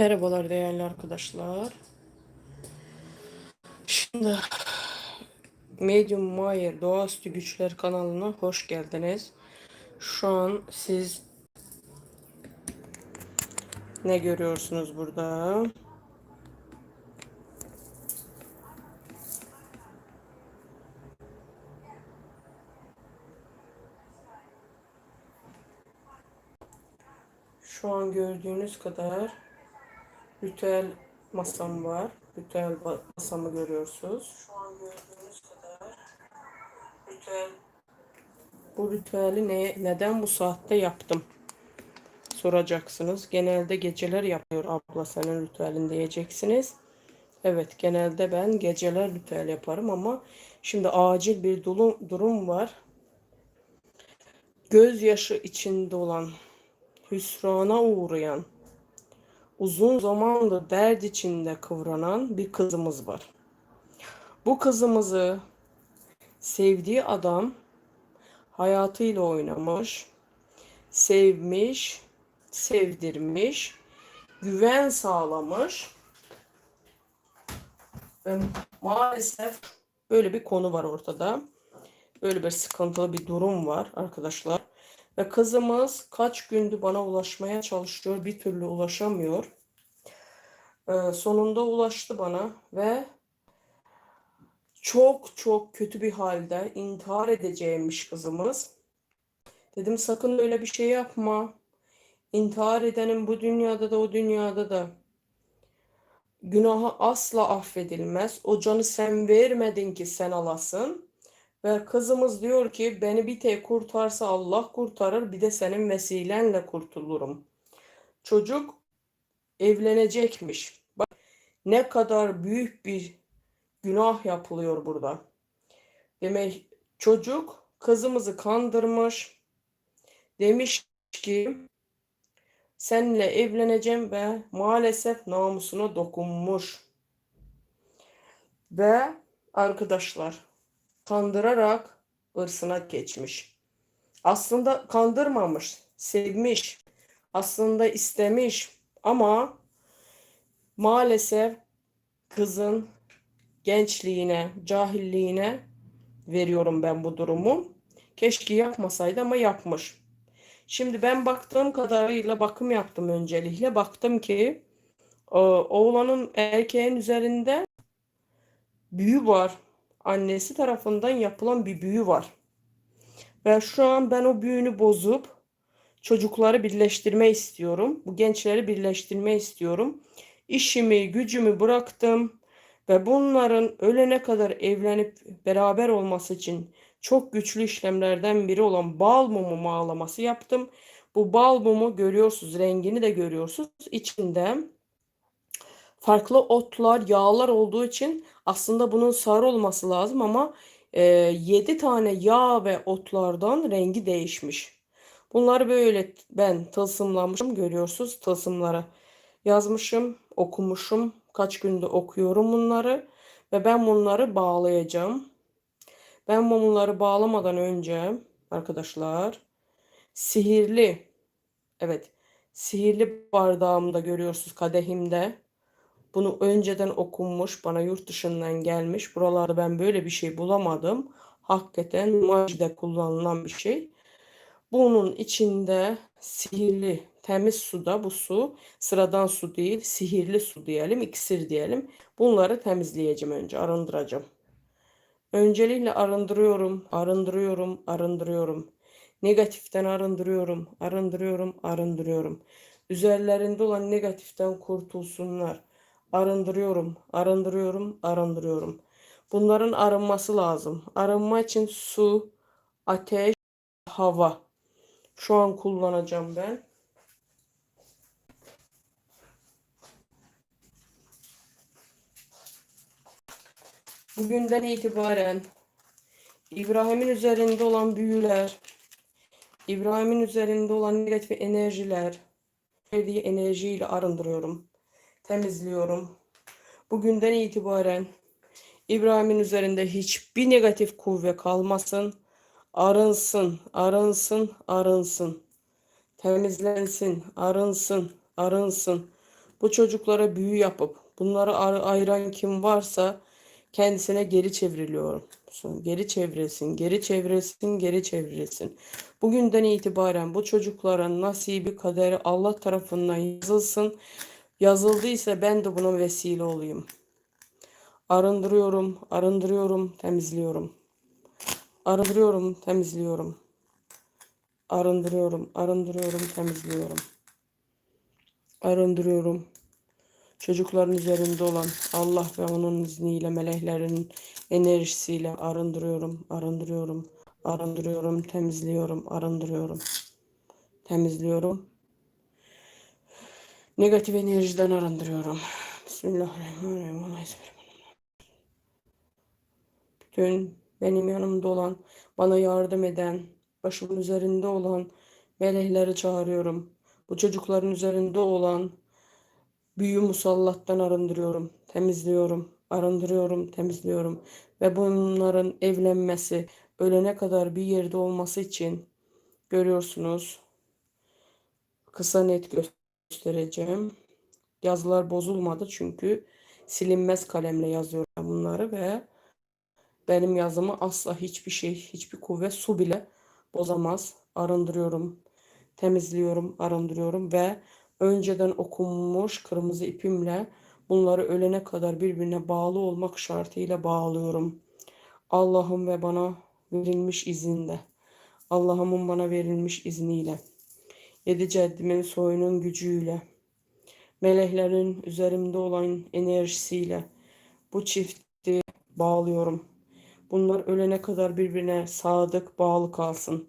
Merhabalar değerli arkadaşlar. Şimdi Medium Mayer Doğaüstü Güçler kanalına hoş geldiniz. Şu an siz ne görüyorsunuz burada? Şu an gördüğünüz kadar ritüel masam var. Ritüel masamı görüyorsunuz. Şu an gördüğünüz kadar ritüel bu ritüeli ne, neden bu saatte yaptım? Soracaksınız. Genelde geceler yapıyor abla senin ritüelin diyeceksiniz. Evet genelde ben geceler ritüel yaparım ama şimdi acil bir durum, durum var. Gözyaşı içinde olan, hüsrana uğrayan, uzun zamandır dert içinde kıvranan bir kızımız var. Bu kızımızı sevdiği adam hayatıyla oynamış, sevmiş, sevdirmiş, güven sağlamış ve maalesef böyle bir konu var ortada. Böyle bir sıkıntılı bir durum var arkadaşlar. Ve kızımız kaç gündür bana ulaşmaya çalışıyor, bir türlü ulaşamıyor. Ee, sonunda ulaştı bana ve çok çok kötü bir halde intihar edeceğimmiş kızımız. Dedim sakın öyle bir şey yapma. İntihar edenin bu dünyada da o dünyada da günahı asla affedilmez. O canı sen vermedin ki sen alasın. Ve kızımız diyor ki beni bir tek kurtarsa Allah kurtarır bir de senin vesilenle kurtulurum. Çocuk evlenecekmiş. Bak ne kadar büyük bir günah yapılıyor burada. Demek çocuk kızımızı kandırmış. Demiş ki seninle evleneceğim ve maalesef namusuna dokunmuş. Ve arkadaşlar kandırarak ırsına geçmiş. Aslında kandırmamış, sevmiş, aslında istemiş ama maalesef kızın gençliğine, cahilliğine veriyorum ben bu durumu. Keşke yapmasaydı ama yapmış. Şimdi ben baktığım kadarıyla bakım yaptım öncelikle. Baktım ki e, oğlanın erkeğin üzerinde büyü var. Annesi tarafından yapılan bir büyü var. Ve şu an ben o büyünü bozup çocukları birleştirme istiyorum. Bu gençleri birleştirme istiyorum. İşimi, gücümü bıraktım ve bunların ölene kadar evlenip beraber olması için çok güçlü işlemlerden biri olan bal mumu mağlaması yaptım. Bu bal mumu görüyorsunuz, rengini de görüyorsunuz. İçinde farklı otlar, yağlar olduğu için aslında bunun sarı olması lazım ama e, 7 tane yağ ve otlardan rengi değişmiş. Bunları böyle ben tılsımlamışım görüyorsunuz tılsımları yazmışım, okumuşum. Kaç günde okuyorum bunları ve ben bunları bağlayacağım. Ben bunları bağlamadan önce arkadaşlar sihirli evet sihirli bardağımda görüyorsunuz kadehimde bunu önceden okunmuş, bana yurt dışından gelmiş. Buralarda ben böyle bir şey bulamadım. Hakikaten majide kullanılan bir şey. Bunun içinde sihirli, temiz suda bu su, sıradan su değil, sihirli su diyelim, iksir diyelim. Bunları temizleyeceğim önce, arındıracağım. Öncelikle arındırıyorum, arındırıyorum, arındırıyorum. Negatiften arındırıyorum, arındırıyorum, arındırıyorum. Üzerlerinde olan negatiften kurtulsunlar. Arındırıyorum, arındırıyorum, arındırıyorum. Bunların arınması lazım. Arınma için su, ateş, hava. Şu an kullanacağım ben. Bugünden itibaren İbrahim'in üzerinde olan büyüler, İbrahim'in üzerinde olan negatif enerjiler, verdiği enerjiyle arındırıyorum temizliyorum. Bugünden itibaren İbrahim'in üzerinde hiçbir negatif kuvve kalmasın. Arınsın, arınsın, arınsın. Temizlensin, arınsın, arınsın. Bu çocuklara büyü yapıp bunları ar- ayıran kim varsa kendisine geri çevriliyorum. Geri çevrilsin, geri çevrilsin, geri çevrilsin. Bugünden itibaren bu çocukların nasibi kaderi Allah tarafından yazılsın. Yazıldıysa ben de buna vesile olayım. Arındırıyorum, arındırıyorum, temizliyorum. Arındırıyorum, temizliyorum. Arındırıyorum, arındırıyorum, temizliyorum. Arındırıyorum. Çocukların üzerinde olan Allah ve onun izniyle meleklerin enerjisiyle arındırıyorum, arındırıyorum, arındırıyorum, temizliyorum, arındırıyorum, temizliyorum. Negatif enerjiden arındırıyorum. Bismillahirrahmanirrahim. Bütün benim yanımda olan, bana yardım eden, başımın üzerinde olan melekleri çağırıyorum. Bu çocukların üzerinde olan büyü musallattan arındırıyorum, temizliyorum, arındırıyorum, temizliyorum. Ve bunların evlenmesi, ölene kadar bir yerde olması için görüyorsunuz. Kısa net göstereceğim. Yazılar bozulmadı çünkü silinmez kalemle yazıyorum bunları ve benim yazımı asla hiçbir şey, hiçbir kuvvet, su bile bozamaz. Arındırıyorum, temizliyorum, arındırıyorum ve önceden okunmuş kırmızı ipimle bunları ölene kadar birbirine bağlı olmak şartıyla bağlıyorum. Allah'ım ve bana verilmiş izinde. Allah'ımın bana verilmiş izniyle. Yedi ceddimin soyunun gücüyle. Meleklerin üzerimde olan enerjisiyle bu çifti bağlıyorum. Bunlar ölene kadar birbirine sadık, bağlı kalsın.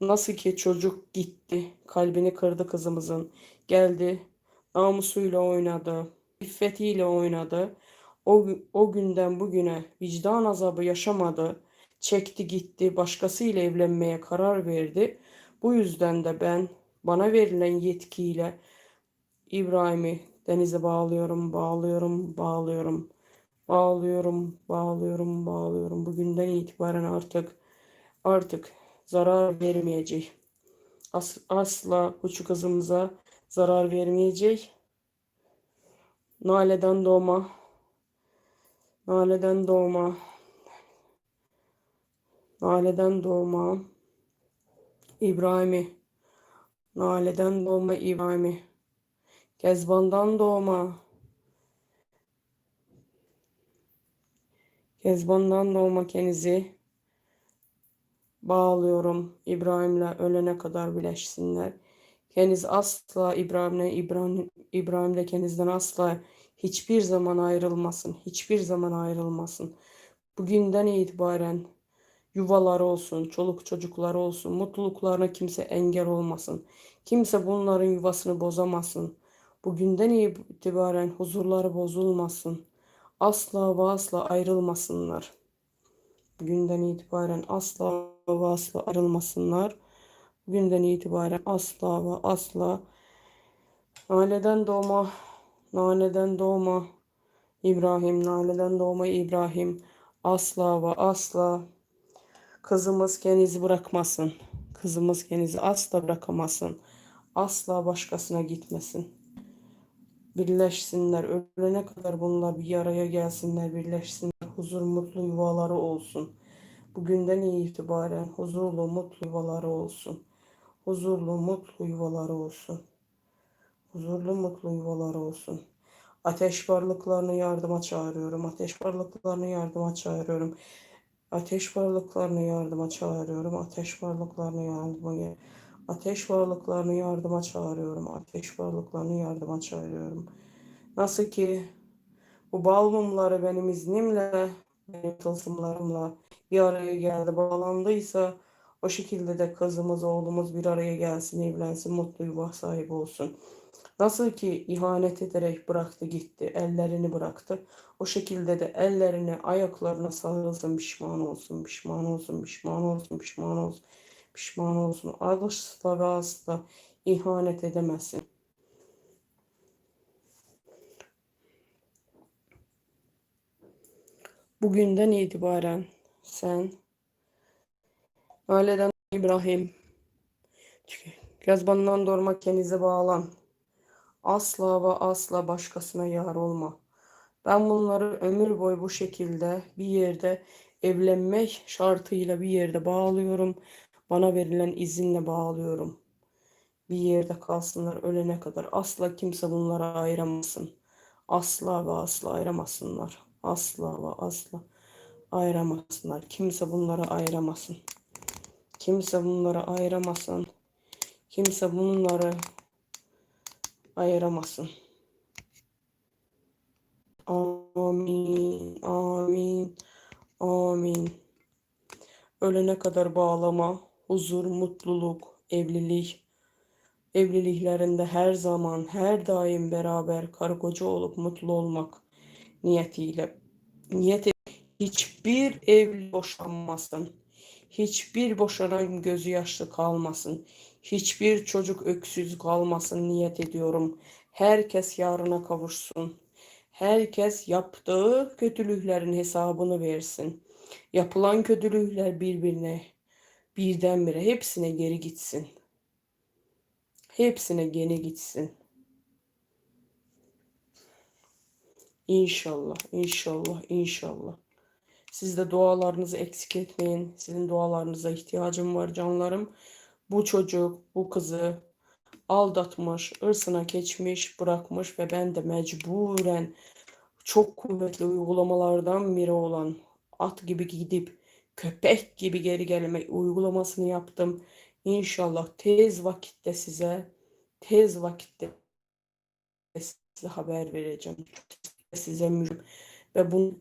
Nasıl ki çocuk gitti, kalbini kırdı kızımızın. Geldi, namusuyla oynadı, iffetiyle oynadı. O, o günden bugüne vicdan azabı yaşamadı. Çekti gitti, başkasıyla evlenmeye karar verdi. Bu yüzden de ben bana verilen yetkiyle İbrahim'i denize bağlıyorum, bağlıyorum, bağlıyorum. Bağlıyorum, bağlıyorum, bağlıyorum. Bugünden itibaren artık artık zarar vermeyecek. As, asla uçu kızımıza zarar vermeyecek. Naleden doğma. Naleden doğma. Naleden doğma. İbrahim'i. Naleden doğma İbrahim'i. Kezbandan doğma. Kezbandan doğma Keniz'i bağlıyorum. İbrahim'le ölene kadar birleşsinler. Keniz asla İbrahim'le İbrahim, İbrahim'le Keniz'den asla hiçbir zaman ayrılmasın. Hiçbir zaman ayrılmasın. Bugünden itibaren yuvaları olsun, çoluk çocukları olsun, mutluluklarına kimse engel olmasın. Kimse bunların yuvasını bozamasın. Bugünden itibaren huzurları bozulmasın. Asla ve asla ayrılmasınlar. Bugünden itibaren asla ve asla ayrılmasınlar. Bugünden itibaren asla ve asla Naleden doğma, Naleden doğma İbrahim, Naleden doğma İbrahim asla ve asla kızımız kendinizi bırakmasın. Kızımız kendinizi asla bırakamasın. Asla başkasına gitmesin. Birleşsinler. Ölene kadar bunlar bir araya gelsinler, birleşsinler. Huzur, mutlu yuvaları olsun. Bugünden itibaren huzurlu, mutlu yuvaları olsun. Huzurlu, mutlu yuvaları olsun. Huzurlu, mutlu yuvaları olsun. Ateş varlıklarını yardıma çağırıyorum. Ateş varlıklarını yardıma çağırıyorum. Ateş varlıklarını yardıma çağırıyorum. Ateş varlıklarını yardıma Ateş varlıklarını yardıma çağırıyorum. Ateş varlıklarını yardıma çağırıyorum. Nasıl ki bu bal mumları benim iznimle, benim tılsımlarımla bir araya geldi, bağlandıysa o şekilde de kızımız, oğlumuz bir araya gelsin, evlensin, mutlu yuva sahibi olsun. Nasıl ki ihanet ederek bıraktı gitti, ellerini bıraktı. O şekilde de ellerine, ayaklarına sarılsın, pişman olsun, pişman olsun, pişman olsun, pişman olsun, pişman olsun. Asla ve asla ihanet edemezsin. Bugünden itibaren sen aileden İbrahim Yazbanından doğurmak kendinize bağlan. Asla ve asla başkasına yar olma. Ben bunları ömür boyu bu şekilde bir yerde evlenmek şartıyla bir yerde bağlıyorum. Bana verilen izinle bağlıyorum. Bir yerde kalsınlar ölene kadar. Asla kimse bunları ayıramasın. Asla ve asla ayıramasınlar. Asla ve asla ayıramasınlar. Kimse bunları ayıramasın. Kimse bunları ayıramasın. Kimse bunları ayıramasın. Amin, amin, amin. Ölene kadar bağlama, huzur, mutluluk, evlilik. Evliliklerinde her zaman, her daim beraber karı koca olup mutlu olmak niyetiyle. Niyet hiçbir evli boşanmasın. Hiçbir boşanan gözü yaşlı kalmasın. Hiçbir çocuk öksüz kalmasın niyet ediyorum. Herkes yarına kavuşsun. Herkes yaptığı kötülüklerin hesabını versin. Yapılan kötülükler birbirine birdenbire hepsine geri gitsin. Hepsine geri gitsin. İnşallah, inşallah, inşallah. Siz de dualarınızı eksik etmeyin. Sizin dualarınıza ihtiyacım var canlarım. Bu çocuk, bu kızı aldatmış, ırsına geçmiş, bırakmış ve ben de mecburen çok kuvvetli uygulamalardan biri olan at gibi gidip köpek gibi geri gelme uygulamasını yaptım. İnşallah tez vakitte size tez vakitte size haber vereceğim. Size müjde ve bunu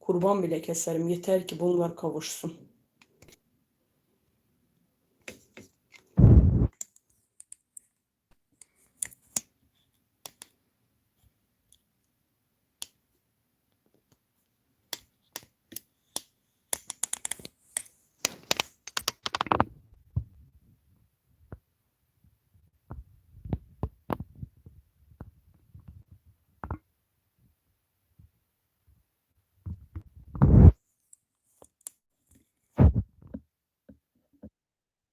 kurban bile keserim. Yeter ki bunlar kavuşsun.